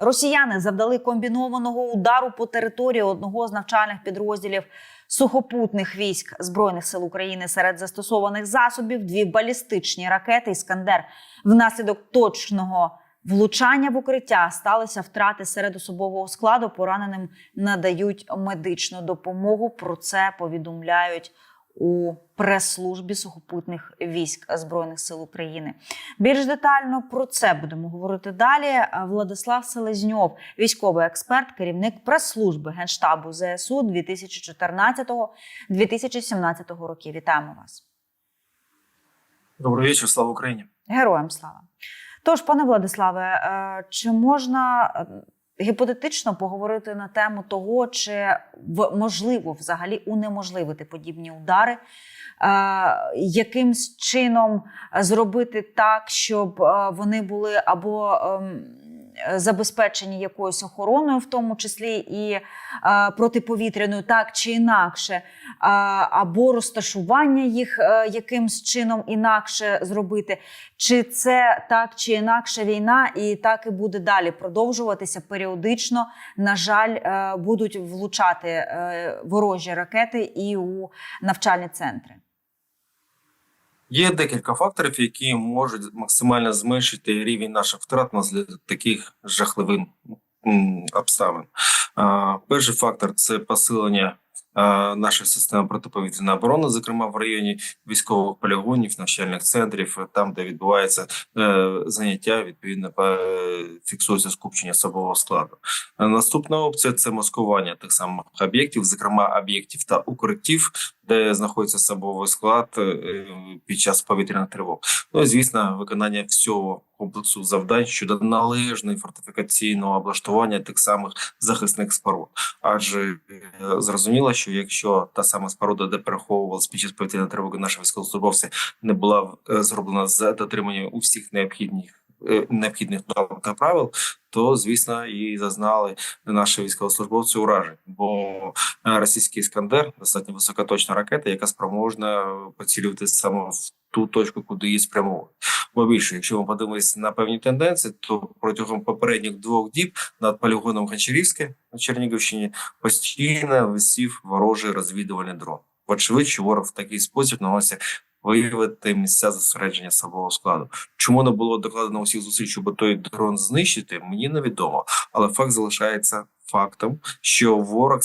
Росіяни завдали комбінованого удару по території одного з навчальних підрозділів сухопутних військ збройних сил України серед застосованих засобів. Дві балістичні ракети Іскандер. Внаслідок точного влучання в укриття сталися втрати серед особового складу. Пораненим надають медичну допомогу. Про це повідомляють у прес-службі сухопутних військ збройних сил України. Більш детально про це будемо говорити далі. Владислав Селезньов, військовий експерт, керівник прес-служби генштабу ЗСУ 2014-2017 років. Вітаємо вас. Добрый вечер, слава Україні. Героям слава. Тож, пане Владиславе, е, чи можна е, гіпотетично поговорити на тему того, чи можливо взагалі унеможливити подібні удари, е, якимсь чином зробити так, щоб е, вони були або ем, забезпечені якоюсь охороною, в тому числі і е, протиповітряною, так чи інакше, е, або розташування їх е, якимсь чином інакше зробити. Чи це так чи інакше війна, і так і буде далі продовжуватися періодично? На жаль, е, будуть влучати е, ворожі ракети і у навчальні центри. Є декілька факторів, які можуть максимально зменшити рівень наших втрат на таких жахливих обставин. Перший фактор це посилення а, нашої системи протиповітряної оборони, зокрема в районі військових полігонів, навчальних центрів, там, де відбувається е, заняття, відповідно е, фіксується скупчення особового складу. Е, Наступна опція це маскування тих самих об'єктів, зокрема об'єктів та укриттів, де знаходиться особовий склад під час повітряних тривог. Ну і звісно, виконання всього комплексу завдань щодо належної фортифікаційного облаштування тих самих захисних споруд. Адже зрозуміло, що якщо та сама споруда, де переховувалась під час повітряної тривоги наші військовослужбовці, не була е, зроблена з дотриманням усіх необхідних необхідних норм та правил, то звісно і зазнали наші військовослужбовці уражень. Бо е, російський іскандер достатньо високоточна ракета, яка спроможна поцілювати саме в ту точку, куди її спрямовують. Бо більше, якщо ми подивимося на певні тенденції, то протягом попередніх двох діб над полігоном Гончарівське на Чернігівщині постійно висів ворожий розвідувальний дрон. Вочевидь, ворог в такий спосіб намагався виявити місця зосередження особового складу. Чому не було докладено усіх зусиль, щоб той дрон знищити, мені невідомо. Але факт залишається фактом, що ворог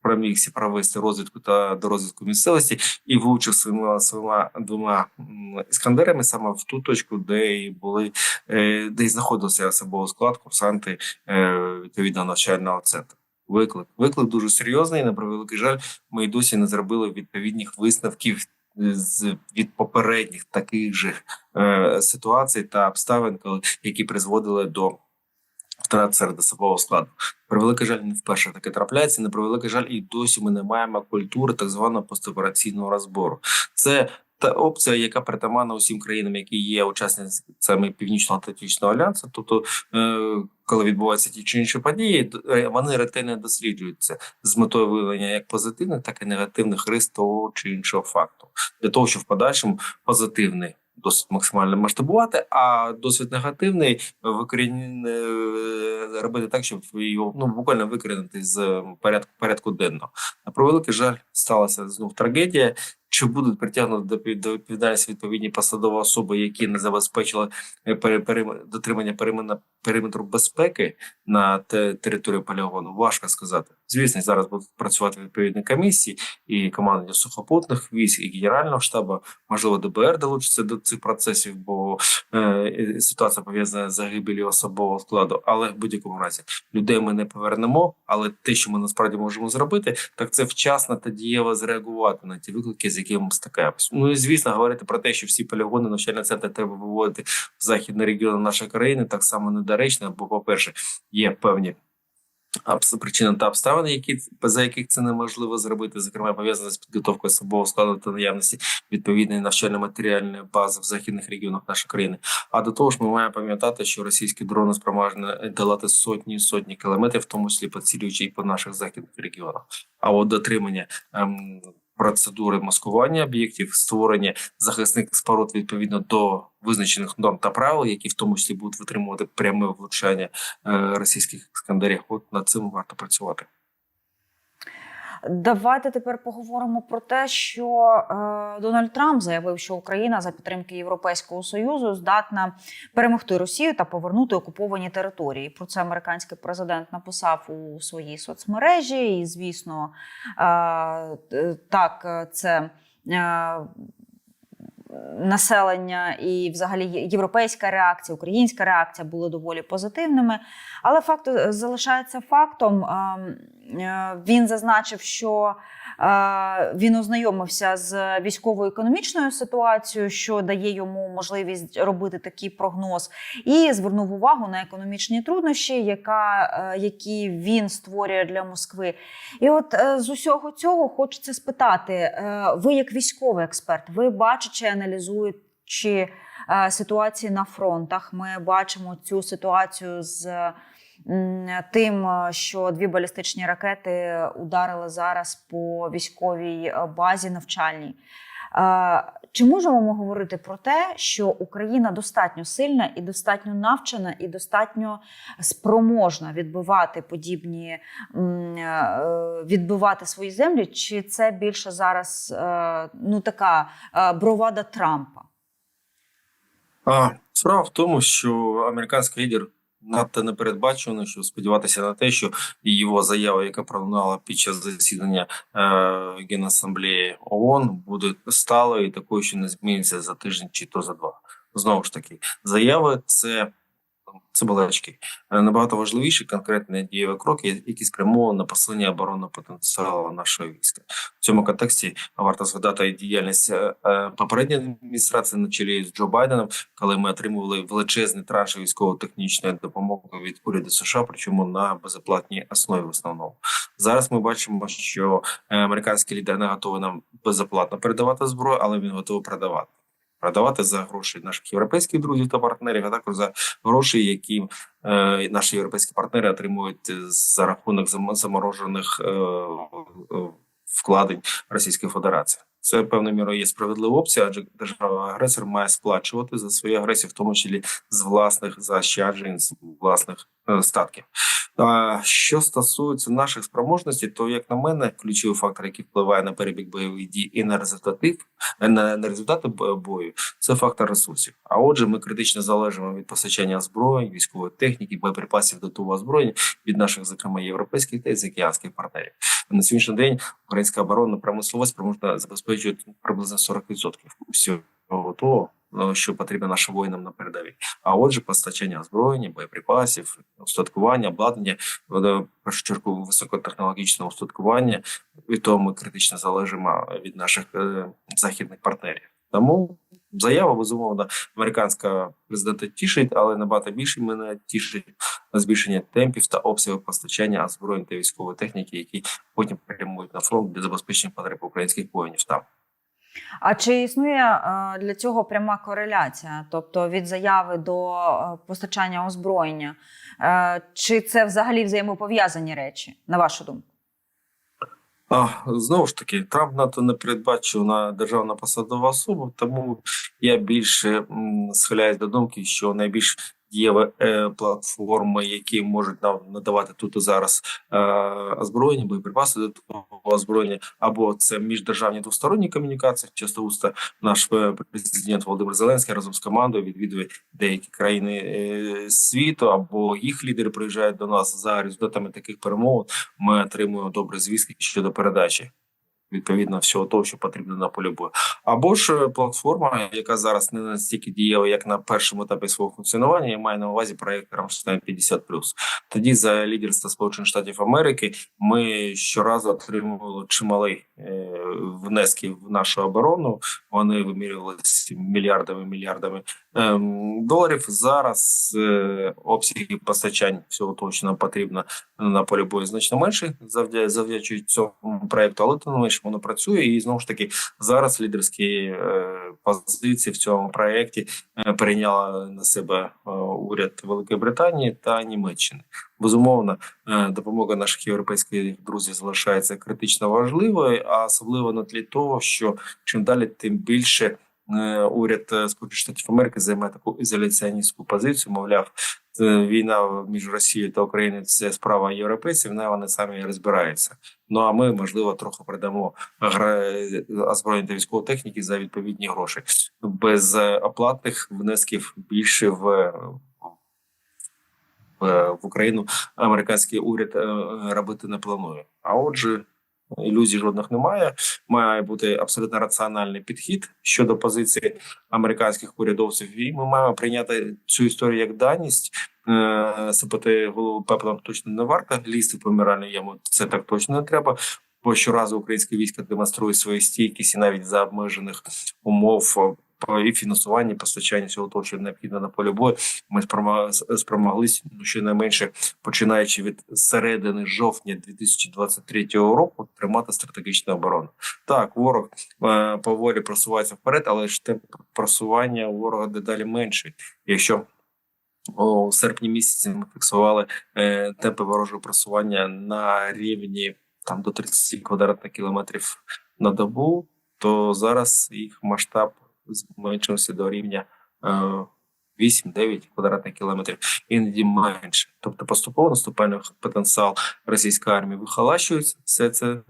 спромігся провести розвідку та до розвідку місцевості і влучив своїми своїми двома іскандерами саме в ту точку, де і були е, де і знаходився особовий склад, курсанти е, відповідного навчального центру. Виклик виклик дуже серйозний. На превеликий жаль, ми й досі не зробили відповідних висновків з від попередніх таких же е, ситуацій та обставин, коли які призводили до втрат серед особового складу. Превеликий жаль, не вперше таке трапляється. На превеликий жаль, і досі ми не маємо культури так званого постопераційного розбору. Це та опція, яка притаманна усім країнам, які є учасницями північно-атлантичного альянсу. Тобто, е, коли відбуваються ті чи інші події, е, вони ретельно досліджуються з метою виявлення як позитивних, так і негативних рис того чи іншого факту, для того, щоб в подальшому позитивний. Досить максимально масштабувати, а досвід негативний е, робити так, щоб його ну буквально викорінити з порядку порядку денного. На превеликий жаль, сталася знов трагедія. Чи будуть притягнути до відповідальності відповідні посадові особи, які не забезпечили е, дотримання периметру безпеки на те- території полігону? Важко сказати. Звісно, зараз будуть працювати відповідні комісії і командування сухопутних військ, і генерального штабу, можливо, ДБР долучиться до цих процесів, бо е, ситуація пов'язана з загибелью особового складу. Але в будь-якому разі людей ми не повернемо. Але те, що ми насправді можемо зробити, так це вчасно та дієво зреагувати на ті виклики, з якими ми стикаємося. Ну і звісно, говорити про те, що всі полігони навчальні центри треба виводити в західні регіони нашої країни, так само недоречно. Бо, по перше, є певні. Причини та обставини, які за яких це неможливо зробити, зокрема пов'язане з підготовкою особового складу та наявності відповідної навчально-матеріальної бази в західних регіонах нашої країни. А до того ж, ми маємо пам'ятати, що російські дрони спроможні долати сотні сотні кілометрів, в тому числі поцілюючи і по наших західних регіонах. А от дотримання ем, процедури маскування об'єктів, створення захисних споруд відповідно до визначених норм та правил, які в тому числі будуть витримувати пряме влучання е, російських іскандерів. От над цим варто працювати. Давайте тепер поговоримо про те, що е, Дональд Трамп заявив, що Україна за підтримки Європейського союзу здатна перемогти Росію та повернути окуповані території. Про це американський президент написав у своїй соцмережі. І, звісно, е, е, так, е, це. Е, Населення і, взагалі, європейська реакція, українська реакція були доволі позитивними. Але факт е, залишається фактом. Е, Він зазначив, що е, він ознайомився з військово-економічною ситуацією, що дає йому можливість робити такий прогноз, і звернув увагу на економічні труднощі, яка, е, які він створює для Москви. І от з усього цього хочеться спитати: ви, як військовий експерт, ви бачачи, аналізуючи ситуації на фронтах, ми бачимо цю ситуацію з. Тим, е, що дві балістичні ракети ударили зараз по військовій е, базі навчальній. Е, Чи можемо ми говорити про те, що Україна достатньо сильна і достатньо навчена, і достатньо спроможна відбивати подібні відбивати свої землі? Чи це більше зараз ну така бровада Трампа? А справа в тому, що американський лідер надто непередбачено, щоб сподіватися на те, що його заява, яка пролунала під час засідання е, Генасамблеї ООН, буде сталою і такою, що не зміниться за тиждень чи то за два. Знову ж таки, заяви це. Це балачки. Е, Набагато важливіші конкретні дієві кроки, які спрямовані на посилення оборонного потенціалу нашого війська. В цьому контексті варто згадати діяльність е, е, попередньої адміністрації на чолі з Джо Байденом, коли ми отримували величезні транші військово-технічної допомоги від уряду США, причому на безоплатній основі в основному. Зараз ми бачимо, що американський лідер не готовий нам безоплатно передавати зброю, але він готовий продавати. Продавати за гроші наших європейських друзів та партнерів, а також за гроші, які е, наші європейські партнери отримують за рахунок заморожених е, е, вкладень Російської Федерації. Це певною мірою є справедлива опція, адже держава-агресор має сплачувати за свою агресію, в тому числі з власних заощаджень, з власних е, статків. Що стосується наших спроможностей, то як на мене, ключовий фактор, який впливає на перебіг бойових дій і на результати, на, на результати бою, це фактор ресурсів. А отже, ми критично залежимо від постачання озброєнь, військової техніки, боєприпасів до того озброєння від наших, зокрема, європейських та заокеанських партнерів. На сьогоднішній день українська оборонна промисловість спроможна забезпечувати приблизно 40% всього того, е, що потрібно нашим воїнам на передовій. А отже, постачання озброєння, боєприпасів, устаткування, обладнання, е, першу чергу високотехнологічне устаткування, і то ми критично залежимо від наших е, західних партнерів. Тому заява безумовно американська президента тішить, але набагато більше мене тішить збільшення темпів та обсягів постачання озброєнь та військової техніки, які потім прямують на фронт для забезпечення потреб українських воїнів там. А чи існує е, для цього пряма кореляція, тобто від заяви до е, постачання озброєння? Е, Чи це взагалі взаємопов'язані речі, на вашу думку? А, знову ж таки, Трамп надто не передбачувана державна посадова особа, тому я більше схиляюсь до думки, що найбільш дієві е, платформи, які можуть нам надавати тут і зараз е, озброєння, боєприпаси до того озброєння, або це міждержавні двосторонні комунікації. Часто уста наш е, президент Володимир Зеленський разом з командою відвідує деякі країни світу, або їх лідери приїжджають до нас за результатами таких перемовин. Ми отримуємо добрі звістки щодо передачі. Відповідно, всього того, що потрібно на полі бою. Або ж е, платформа, яка зараз не настільки дієва, як на першому етапі свого функціонування, я маю на увазі проект Рамштайн 50 Тоді за лідерства Сполучених Штатів Америки ми щоразу отримували чималі е, внески в нашу оборону. Вони вимірювалися мільярдами мільярдами доларів. Зараз е, обсяги постачань всього того, що нам потрібно на полі бою, значно менше завдя- завдячуючи цьому проекту, але тим не менше воно працює. І знову ж таки зараз лідерські е, позиції в цьому проєкті е, прийняла на себе уряд Великої Британії та Німеччини. Безумовно, допомога наших європейських друзів залишається критично важливою, а особливо на тлі того, що чим далі, тим більше уряд е, Сполучених Штатів Америки займає таку ізоляціоністську позицію. Мовляв, е, війна між Росією та Україною це справа європейців. Не вони самі розбираються. Ну а ми можливо трохи передамо гра- озброєння та військової техніки за відповідні гроші без е, оплатних внесків більше в. В Україну американський уряд е, робити не планує. А отже, ілюзій жодних немає. Має бути абсолютно раціональний підхід щодо позиції американських урядовців. І ми маємо прийняти цю історію як даність. Е, Сипати голову пеплом точно не варто. Лізти в помиральну яму це так точно не треба. Бо щоразу українське військо демонструє свою стійкість і навіть за обмежених умов і фінансуванні, постачання всього того, що необхідно на полі бою. Ми спромоглись ну, щонайменше починаючи від середини жовтня 2023 року, тримати стратегічну оборону. Так, ворог е, поволі просувається вперед, але ж темп просування ворога дедалі менший. Якщо у серпні місяці ми фіксували е, темпи ворожого просування на рівні там до 30 квадратних кілометрів на добу, то зараз їх масштаб зменшився до рівня е, 8-9 квадратних кілометрів, іноді менше. Тобто поступово наступальний потенціал російської армії вихолащується. Все це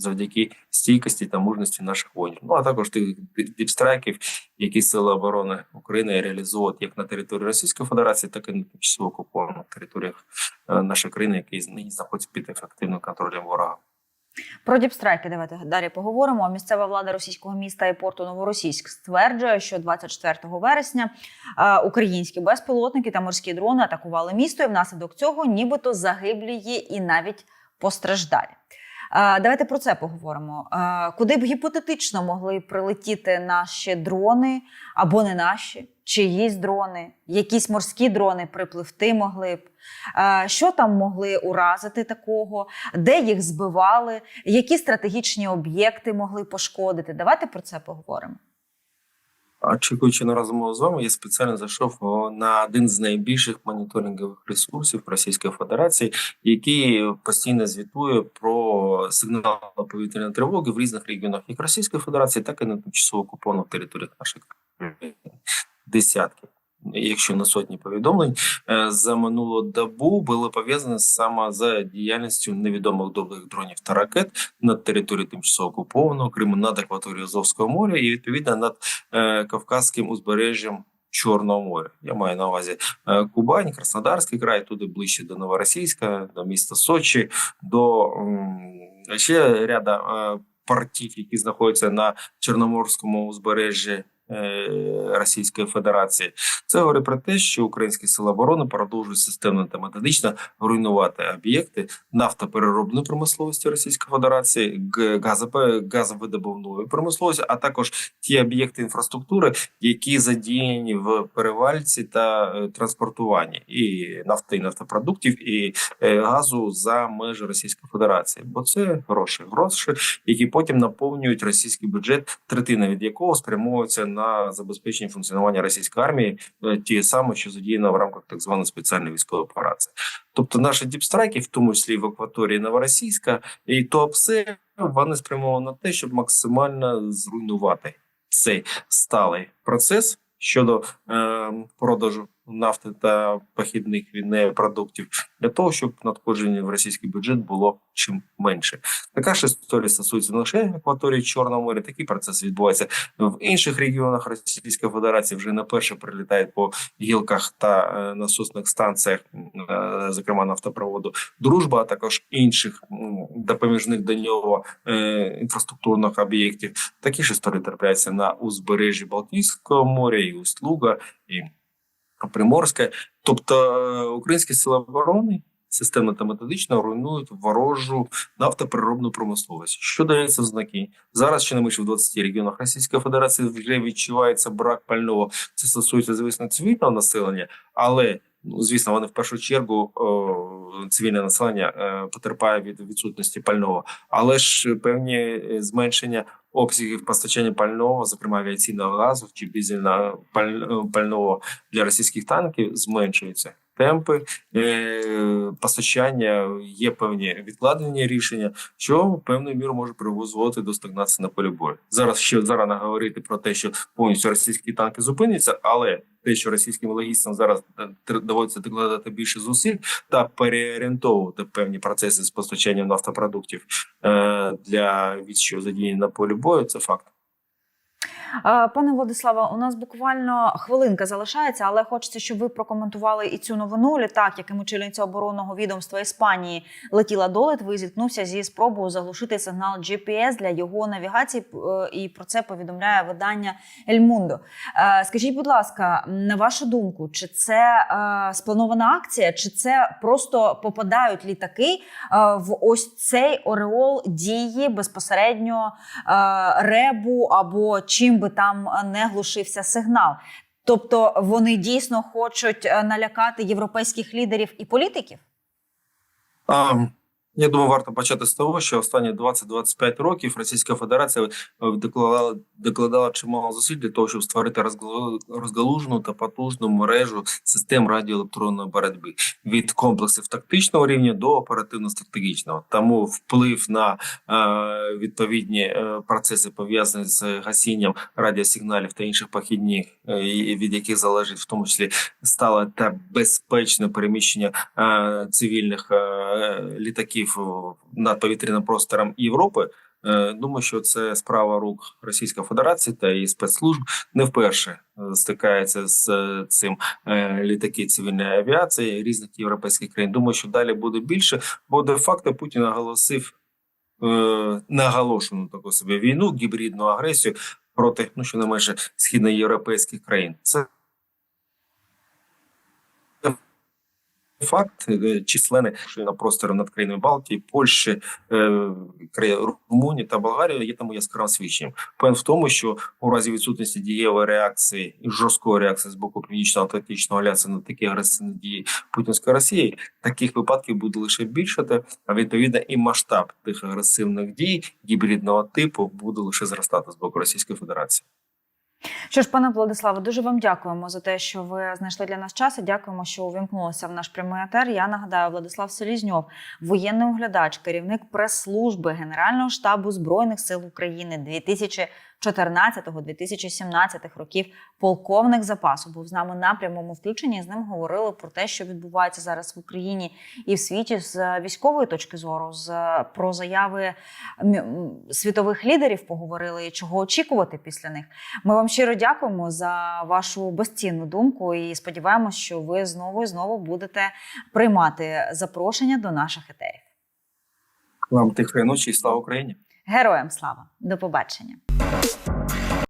завдяки стійкості та мужності наших воїнів. Ну а також тих діпстрайків, які сили оборони України реалізовують як на території Російської Федерації, так і на тимчасово окупованих територіях е, нашої країни, які нині знаходяться під ефективним контролем ворога. Про діпстрайки давайте далі поговоримо. Місцева влада російського міста і порту Новоросійськ стверджує, що 24 вересня е, українські безпілотники та морські дрони атакували місто, і внаслідок цього нібито загиблі є і навіть постраждалі. Давайте про це поговоримо. Куди б гіпотетично могли прилетіти наші дрони або не наші, чиїсь дрони, якісь морські дрони припливти могли б. Що там могли уразити такого, де їх збивали, які стратегічні об'єкти могли пошкодити? Давайте про це поговоримо. Очікуючи на розмову з вами, я спеціально зайшов на один з найбільших моніторингових ресурсів Російської Федерації, який постійно звітує про сигнали повітряної тривоги в різних регіонах як Російської Федерації, так і на тимчасово окупованих територіях країни. Десятки. Якщо не сотні повідомлень е, за минулу добу були пов'язані саме з діяльністю невідомих добрих дронів та ракет над територією тимчасово окупованого Криму над акваторією Азовського моря і відповідно над е, Кавказським узбережжям Чорного моря. Я маю на увазі е, Кубань, Краснодарський край, туди ближче до Новоросійська, до міста Сочі, до ще ряда е, портів, які знаходяться на Чорноморському узбережжі. Е, Російської Федерації це говорить про те, що українські сили оборони продовжують системно та методично руйнувати об'єкти нафтопереробної промисловості Російської Федерації, газовидобувної промисловості, а також ті об'єкти інфраструктури, які задіяні в перевальці та е, транспортуванні і нафти, і нафтопродуктів, і е, газу за межі Російської Федерації. Бо це гроші, гроші, які потім наповнюють російський бюджет, третина від якого спрямовується на забезпечення функціонування російської армії, е, ті саме, що задіяно в рамках так званої спеціальної військової операції. Тобто наші діпстрайки, в тому числі в акваторії Новоросійська і ТОПСЕ, вони спрямовані на те, щоб максимально зруйнувати цей сталий процес щодо е, продажу нафти та похідних від продуктів для того, щоб надходження в російський бюджет було чим менше. Така ж історія стосується не лише акваторії Чорного моря. Такий процес відбувається в інших регіонах Російської Федерації. Вже не перше прилітають по гілках та е, насосних станціях, е, зокрема нафтопроводу Дружба, а також інших допоміжних до нього е, інфраструктурних об'єктів. Такі ж історії трапляються на узбережжі Балтійського моря, і Усть-Луга, і Приморське. Тобто е, українські сили оборони системно та методично руйнують ворожу нафтопереробну промисловість. Що дається в знаки? Зараз ще не менше в 20 регіонах Російської Федерації вже відчувається брак пального. Це стосується, звісно, цивільного населення, але ну, звісно, вони в першу чергу о, цивільне населення е, потерпає від відсутності пального, але ж певні е, зменшення обсягів постачання пального, зокрема авіаційного газу чи дизельного е, пального для російських танків, зменшуються. Темпи е, постачання є певні відкладені рішення, що певною мірою може призводити до стагнації на полі бою. Зараз ще зарано говорити про те, що повністю російські танки зупиняться, але те, що російським логістам зараз е, доводиться докладати більше зусиль та переорієнтовувати певні процеси з постачанням нафтопродуктів е, для відчого задіяння на полі бою, це факт. Е, Пане Владиславе, у нас буквально хвилинка залишається, але хочеться, щоб ви прокоментували і цю новину. Літак, яким очільниця оборонного відомства Іспанії летіла до Литви, зіткнувся зі спробою заглушити сигнал GPS для його навігації. е, І про це повідомляє видання El Mundo. Е, Скажіть, будь ласка, на вашу думку, чи це спланована акція, чи це просто попадають літаки в ось цей ореол дії безпосередньо ребу або чим би там е, не глушився сигнал. Тобто вони дійсно хочуть е, налякати європейських лідерів і політиків? А, я думаю, варто почати з того, що останні 20-25 років Російська Федерація е, докладала, докладала чимало зусиль для того, щоб створити розгал- розгалужену та потужну мережу систем радіоелектронної боротьби від комплексів тактичного рівня до оперативно-стратегічного. Тому вплив на е, відповідні е, процеси пов'язані з гасінням радіосигналів та інших похідних, е, від яких залежить в тому числі стале та безпечне переміщення е, цивільних е, літаків о, над повітряним простором Європи. Е, Думаю, що це справа рук Російської Федерації та її спецслужб не вперше е, стикається з е, цим е, літаки цивільної авіації різних європейських країн. Думаю, що далі буде більше, бо де факто Путін оголосив е, наголошену таку собі війну, гібридну агресію проти ну щонайменше східноєвропейських країн. Це факт е, численний на просторі над країною Балтії, Польщі, е, Румунії та Болгарії є тому яскравим свідченням. Певен в тому, що у разі відсутності дієвої реакції і жорсткої реакції з боку Північно-Атлантичного альянсу на такі агресивні дії Путінської Росії, таких випадків буде лише більшати, а відповідно і масштаб тих агресивних дій гібридного типу буде лише зростати з боку Російської Федерації. Що ж, пане Владиславе, дуже вам дякуємо за те, що ви знайшли для нас час. і Дякуємо, що увімкнулися в наш прямий етер. Я нагадаю, Владислав Селізньов, воєнний оглядач, керівник прес-служби Генерального штабу збройних сил України 2014-2017 років. Полковник запасу був з нами на прямому включенні. З ним говорили про те, що відбувається зараз в Україні і в світі з військової точки зору, з про заяви світових лідерів. Поговорили і чого очікувати після них. Ми вам щиро дякуємо за вашу безцінну думку і сподіваємося, що ви знову і знову будете приймати запрошення до наших етерів. Вам тихої ночі і слава Україні! Героям слава! До побачення!